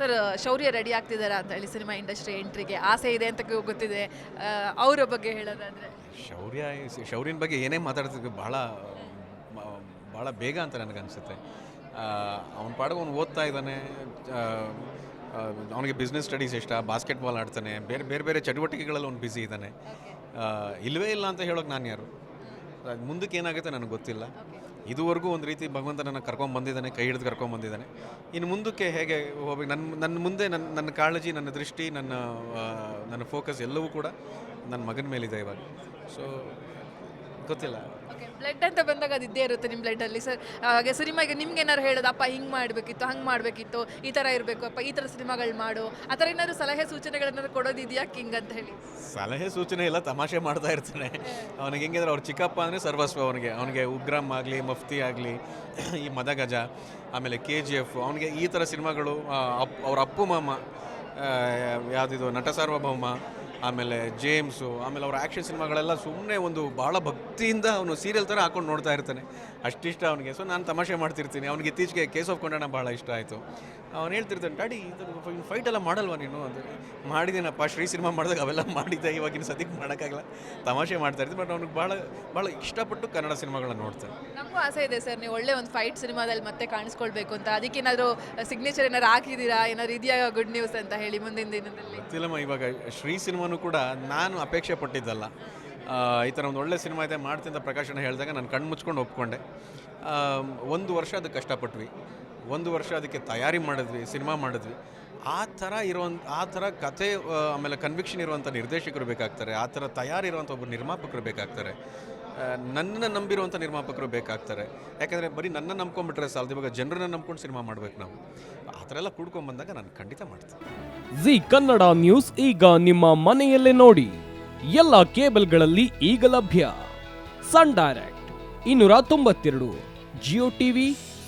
Sir ಶೌರ್ಯ ready ಆಗ್ತಿದ್ದಾರೆ ಅಂತ ಹೇಳಿ ಸಿನಿಮಾ ಇಂಡಸ್ಟ್ರಿ ಎಂಟ್ರಿಗೆ ಆಸೆ ಇದೆ ಅಂತ ಗೊತ್ತಿದೆ. ಅವರ ಬಗ್ಗೆ ಹೇಳೋದಾದ್ರೆ? ಶೌರ್ಯ ಶೌರ್ಯನ ಬಗ್ಗೆ ಏನೇ ಮಾತಾಡ್ತಿದ್ವಿ ಭಾಳ ಭಾಳ ಬೇಗ ಅಂತ ನನಗನ್ಸುತ್ತೆ. ಅವನ ಪಾಡಿಗೆ ಅವ್ನು ಓದ್ತಾ ಇದ್ದಾನೆ. ಅವನಿಗೆ ಬಿಸ್ನೆಸ್ ಸ್ಟಡೀಸ್ ಇಷ್ಟ ಬಾಸ್ಕೆಟ್ಬಾಲ್ ಆಡ್ತಾನೆ. ಬೇರೆ ಬೇರೆ ಬೇರೆ ಚಟುವಟಿಕೆಗಳಲ್ಲಿ ಅವ್ನು ಬ್ಯುಸಿ ಇದ್ದಾನೆ. ಇಲ್ಲವೇ ಇಲ್ಲ ಅಂತ ಹೇಳೋಕೆ ನಾನು ಯಾರು? ಮುಂದಕ್ಕೆ ಏನಾಗುತ್ತೆ ನನಗೆ ಗೊತ್ತಿಲ್ಲ. ಇದುವರೆಗೂ ಒಂದು ರೀತಿ ಭಗವಂತ ನನ್ನ ಕರ್ಕೊಂಡು ಬಂದಿದ್ದಾನೆ, ಕೈ ಹಿಡಿದು ಕರ್ಕೊಂಡು ಬಂದಿದ್ದಾನೆ. ಇನ್ನು ಮುಂದಕ್ಕೆ ಹೇಗೆ ಹೋಗ್ಬೇಕು? ನನ್ನ ನನ್ನ ಮುಂದೆ ನನ್ನ ನನ್ನ ಕಾಳಜಿ, ನನ್ನ ದೃಷ್ಟಿ, ನನ್ನ ನನ್ನ ಫೋಕಸ್ ಎಲ್ಲವೂ ಕೂಡ ನನ್ನ ಮಗನ ಮೇಲಿದೆ ಇವಾಗ. ಸೊ ಗೊತ್ತಿಲ್ಲ. ಓಕೆ ಬ್ಲಡ್ ಅಂತ ಬಂದಾಗ ಅದು ಇದ್ದೇ ಇರುತ್ತೆ ನಿಮ್ಮ ಬ್ಲಡ್ಡಲ್ಲಿ ಸರ್ ಹಾಗೆ ಸಿನಿಮಾಗೆ ನಿಮ್ಗೆ ಏನಾದ್ರು ಹೇಳೋದು ಅಪ್ಪ ಹಿಂಗೆ ಮಾಡಬೇಕಿತ್ತು ಹಂಗೆ ಮಾಡಬೇಕಿತ್ತು ಈ ಥರ ಇರಬೇಕು ಅಪ್ಪ ಈ ಥರ ಸಿನಿಮಾಗಳು ಮಾಡು. ಆ ಥರ ಏನಾದ್ರು ಸಲಹೆ ಸೂಚನೆಗಳೇನಾದ್ರು ಕೊಡೋದಿದೆಯಾ ಕಿಂಗ್ ಅಂತ ಹೇಳಿ? ಸಲಹೆ ಸೂಚನೆ ಇಲ್ಲ ತಮಾಷೆ ಮಾಡ್ತಾ ಇರ್ತಾನೆ. ಅವನಿಗೆ ಹೆಂಗಿದ್ರೆ ಅವ್ರ ಚಿಕ್ಕಪ್ಪ ಅಂದರೆ ಸರ್ವಸ್ವ ಅವನಿಗೆ. ಅವನಿಗೆ ಉಗ್ರಮ್ ಆಗಲಿ ಮಫ್ತಿ ಆಗಲಿ ಈ ಮದಗಜ ಆಮೇಲೆ ಕೆ ಜಿ ಎಫ್ ಅವನಿಗೆ ಈ ಥರ ಸಿನಿಮಾಗಳು ಆ, ಅಪ್ ಅವ್ರ ಅಪ್ಪು ಮಾಮ ಆ, ಯಾವುದಿದು ನಟ ಸಾರ್ವಭೌಮ ಆಮೇಲೆ ಜೇಮ್ಸು, ಆಮೇಲೆ ಅವ್ರ ಆ್ಯಕ್ಷನ್ ಸಿನಿಮಾಗಳೆಲ್ಲ ಸುಮ್ಮನೆ ಒಂದು ಭಾಳ ಭಕ್ತಿಯಿಂದ ಅವನು ಸೀರಿಯಲ್ ಥರ ಹಾಕೊಂಡು ನೋಡ್ತಾ ಇರ್ತಾನೆ. ಅಷ್ಟಿಷ್ಟ ಅವನಿಗೆ. ಸೊ ನಾನು ತಮಾಷೆ ಮಾಡ್ತಿರ್ತೀನಿ. ಅವನಿಗೆ ಇತ್ತೀಚೆಗೆ ಕೇಸ್ ಆಫ್ ಕೊಂಡಣ ಭಾಳ ಇಷ್ಟ ಆಯಿತು. ಅವ್ನು ಹೇಳ್ತಿರ್ತಾನೆ ಡ್ಯಾಡಿ ಇದು ಫೈಟ್ ಎಲ್ಲ ಮಾಡಲ್ವಾ ನೀನು? ಅಂತ. ಮಾಡಿದ್ದೀನಪ್ಪ ಶ್ರೀ ಸಿನಿಮಾ ಮಾಡಿದಾಗ ಅವೆಲ್ಲ ಮಾಡಿದ್ದೆ ಇವಾಗಿನ ಸದ್ಯಕ್ಕೆ ಮಾಡೋಕ್ಕಾಗಲ್ಲ. ತಮಾಷೆ ಮಾಡ್ತಾ ಇರ್ತೀನಿ ಬಟ್ ಅವ್ನಿಗೆ ಭಾಳ ಭಾಳ ಇಷ್ಟಪಟ್ಟು ಕನ್ನಡ ಸಿನಿಮಾಗಳನ್ನ ನೋಡ್ತಾರೆ ನಮಗೂ ಆಸೆ ಇದೆ ಸರ್ ನೀವು ಒಳ್ಳೆ ಒಂದು ಫೈಟ್ ಸಿನಿಮಾದಲ್ಲಿ ಮತ್ತೆ ಕಾಣಿಸ್ಕೊಳ್ಬೇಕು ಅಂತ. ಅದಕ್ಕೇನಾದ್ರು ಸಿಗ್ನೇಚರ್ ಏನಾದ್ರು ಹಾಕಿದ್ದೀರಾ? ಏನಾದ್ರು ಇದೆಯಾ ಗುಡ್ ನ್ಯೂಸ್ ಅಂತ ಹೇಳಿ ಮುಂದಿನ ದಿನದಲ್ಲಿ? ಗೊತ್ತಿಲ್ಲಮ್ಮ ಇವಾಗ ಶ್ರೀ ಸಿನಿಮಾನು ಕೂಡ ನಾನು ಅಪೇಕ್ಷೆ ಪಟ್ಟಿದ್ದಲ್ಲ. ಈ ಥರ ಒಂದು ಒಳ್ಳೆ ಸಿನಿಮಾ ಇದೆ ಮಾಡ್ತೀನಿ ಅಂತ ಪ್ರಕಾಶನ ಹೇಳಿದಾಗ ನಾನು ಕಣ್ಣು ಮುಚ್ಕೊಂಡು ಒಪ್ಕೊಂಡೆ. ಒಂದು ವರ್ಷ ಅದಕ್ಕೆ ಕಷ್ಟಪಟ್ವಿ. ಒಂದು ವರ್ಷ ಅದಕ್ಕೆ ತಯಾರಿ ಮಾಡಿದ್ವಿ, ಸಿನಿಮಾ ಮಾಡಿದ್ವಿ. ಆ ಥರ ಇರುವಂಥ ಆ ಥರ ಕತೆ ಆಮೇಲೆ ಕನ್ವಿಕ್ಷನ್ ಇರುವಂಥ ನಿರ್ದೇಶಕರು ಬೇಕಾಗ್ತಾರೆ. ಆ ಥರ ತಯಾರಿರುವಂಥ ಒಬ್ಬರು ನಿರ್ಮಾಪಕರು ಬೇಕಾಗ್ತಾರೆ. ನನ್ನನ್ನು ನಂಬಿರುವಂಥ ನಿರ್ಮಾಪಕರು ಬೇಕಾಗ್ತಾರೆ. ಯಾಕಂದರೆ ಬರೀ ನನ್ನ ನಂಬ್ಕೊಂಬಿಟ್ರೆ ಸಾಲದು, ಇವಾಗ ಜನರನ್ನ ನಂಬ್ಕೊಂಡು ಸಿನಿಮಾ ಮಾಡ್ಬೇಕು ನಾವು. ಆ ಥರ ಎಲ್ಲ ಕೂಡ್ಕೊಂಡ್ಬಂದಾಗ ನಾನು ಖಂಡಿತ ಮಾಡ್ತೀನಿ. ಜಿ ಕನ್ನಡ ನ್ಯೂಸ್ ಈಗ ನಿಮ್ಮ ಮನೆಯಲ್ಲೇ ನೋಡಿ. ಎಲ್ಲ ಕೇಬಲ್ಗಳಲ್ಲಿ ಈಗ ಲಭ್ಯ. ಸನ್ ಡೈರೆಕ್ಟ್, ಇನ್ನೂರ ತೊಂಬತ್ತೆರಡು, ಜಿಯೋ ಟಿವಿ